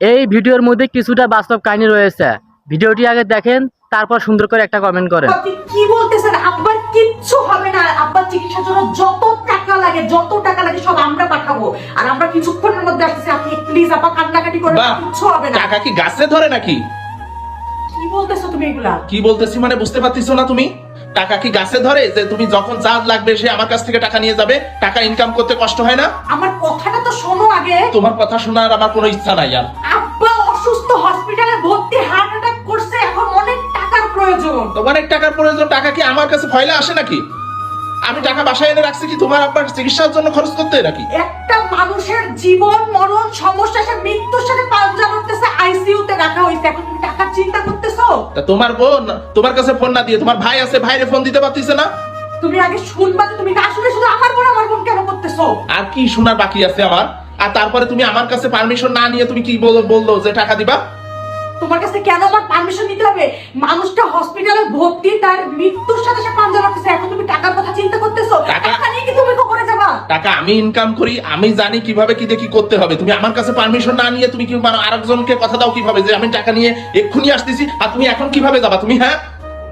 এই ভিডিওর মধ্যে কিছুটা বাস্তব কাহিনী রয়েছে। ভিডিওটি আগে দেখেন তারপর সুন্দর করে একটা কমেন্ট করেন। কি বলতেছেন? আব্বার কিচ্ছু হবে না। আব্বার চিকিৎসার জন্য যত টাকা লাগে যত টাকা লাগে সব আমরা পাঠাবো। আর আমরা কিছুক্ষণের মধ্যে আসতেছি আপনি প্লিজ আপা কান্নাকাটি করেন না, কিচ্ছু হবে না। টাকা কি গাছে ধরে নাকি? কি বলতেছো তুমি এগুলা? কি বলতেছি মানে বুঝতে পারতেছো না তুমি? টাকা কি গাছে ধরে? যে তুমি যখন চাঁদ লাগবে সে আমার কাছ থেকে টাকা নিয়ে যাবে। টাকা ইনকাম করতে কষ্ট হয় না? আমার কথাটা তো শোনো আগে। তোমার কথা শোনার আমার কোনো ইচ্ছা নাই আর। ভর্তি হার্ট অ্যাটাক করছে এখন অনেক টাকার প্রয়োজন। অনেক টাকার প্রয়োজন টাকা কি আমার কাছে ফয়লা আসে নাকি? আমি টাকা বাসায় এনে রাখছি কি তোমার আব্বার চিকিৎসার জন্য খরচ করতে নাকি? একটা মানুষের জীবন মরণ সমস্যা সে মৃত্যুর সাথে পাঞ্জা করতেছে রাখা হয়েছে। এখন তুমি টাকার চিন্তা করতেছো? তা তোমার বোন তোমার কাছে ফোন না দিয়ে তোমার ভাই আছে ভাইরে ফোন দিতে পারতিছে না? তুমি আগে শুনবা তুমি না শুনে শুধু আমার বোন আমার বোন কেন করতেছো? আর কি শোনার বাকি আছে আমার? আর তারপরে তুমি আমার কাছে পারমিশন না নিয়ে তুমি কি বল- বলল যে টাকা দিবা? কাছে কেন আমার পারমিশন নিতে হবে? মানুষটা হসপিটালে ভর্তি তার মৃত্যুর সাথে সে পাঞ্জা রাখতেছে এখন তুমি টাকার কথা চিন্তা করতেছো। টাকা- নিয়ে কি তুমি কবরে যাবা? টাকা আমি ইনকাম করি আমি জানি কীভাবে কি কি করতে হবে। তুমি আমার কাছে পারমিশন না নিয়ে তুমি কি মানে আরেকজনকে কথা দাও কীভাবে? যে আমি টাকা নিয়ে এক্ষুনি আসতেছি আর তুমি এখন কীভাবে যাবা? তুমি হ্যাঁ?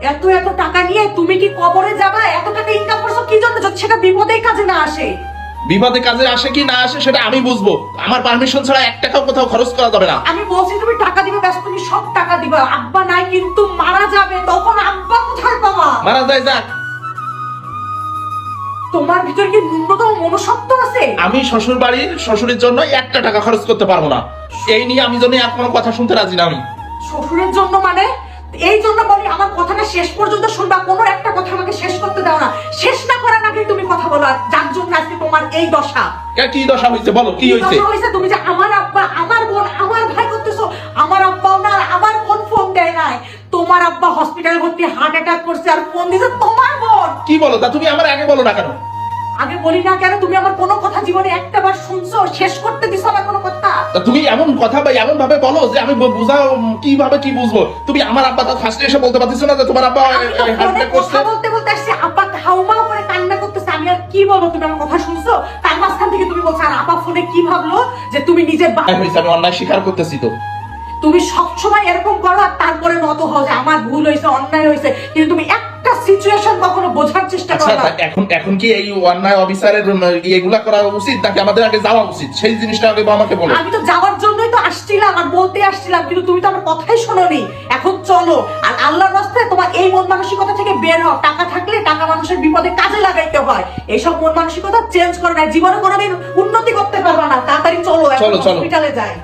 এত এত টাকা নিয়ে তুমি কি কবরে যাবা? এত টাকা ইনকাম করছ কি জন্য? যদি সেটা বিপদেই কাজে না আসে। বিপদে কাজে আসে কি না আসে সেটা আমি বুঝব। আমার পারমিশন ছাড়া এক টাকাও কোথাও খরচ করা যাবে না। আমি বলছি তুমি টাকা দিবে ব্যাস তুমি সব টাকা দিবা। আব্বা নাই কিন্তু মারা যাবে তখন আব্বা কোথায় পাবা? মারা যায় যাক। তোমার ভিতরে কি ন্যূনতম মনুষ্যত্ব আছে? আমি শ্বশুর বাড়ির শ্বশুরের জন্য একটা টাকা খরচ করতে পারব না। এই নিয়ে আমি জন্য আর কোনো কথা শুনতে রাজি না আমি। শ্বশুরের জন্য মানে? এই জন্য বলি আমার কথাটা শেষ পর্যন্ত শুনবা কোনো একটা কথা আমাকে শেষ করতে দাও না। শেষ না করার আগে তুমি কথা বলো আর তোমার এই দশা। কি দশা হয়েছে বলো কি হয়েছে দশা হয়েছে তুমি যে আমার আব্বা আমার বোন আমার ভাই করতেছো আমার আব্বাও না আমার বোন ফোন দেয় নাই। তোমার আব্বা হসপিটালে ভর্তি হার্ট অ্যাটাক করছে আর ফোন দিছে তোমার বোন। কি বলো? তা তুমি আমার আগে বলো না কেন? আগে বলি না কেন? তুমি আমার কোনো কথা জীবনে একটা বার শুনছো শেষ করতে দিছো না কোনো কথা? তুমি এমন কথা বা এমন ভাবে বলো যে আমি বুঝাও কীভাবে কি বুঝব? তুমি আমার আব্বা তো ফার্স্টে এসে বলতে পারতেছো না যে তোমার আব্বা হার্ট ফোনে করছে। বলতে বলতে কি বলব তুমি আমার কথা শুনছো? তার মাঝখান থেকে তুমি বলছো আর আব্বা ফোনে কি ভাবলো যে তুমি নিজের আমি অন্যায় স্বীকার করতেছি তো। তুমি সবসময় এরকম করো আর তারপরে নত হও যে আমার ভুল হয়েছে অন্যায় হয়েছে। কিন্তু তুমি একটা সিচুয়েশন কখনো বোঝার চেষ্টা আচ্ছা করো না এখন এখন কি এই অন্যায় অফিসারের এগুলা করা উচিত নাকি আমাদের আগে যাওয়া উচিত? সেই জিনিসটা আগে আমাকে বলো। আমি তো যাওয়ার জন্যই তো আসছিলাম আর বলতে আসছিলাম কিন্তু তুমি তো আমার কথাই শোনোনি। এখন চলো আর আল্লাহর রাস্তায় তোমার এই মন মানসিকতা থেকে বের হও। টাকা থাকলে টাকা মানুষের বিপদে কাজে লাগাইতে হয়। এইসব মন মানসিকতা চেঞ্জ করো না জীবনে কোনোদিন উন্নতি করতে পারবে না। তাড়াতাড়ি চলো এখন চলো, চলো। হসপিটালে যাই।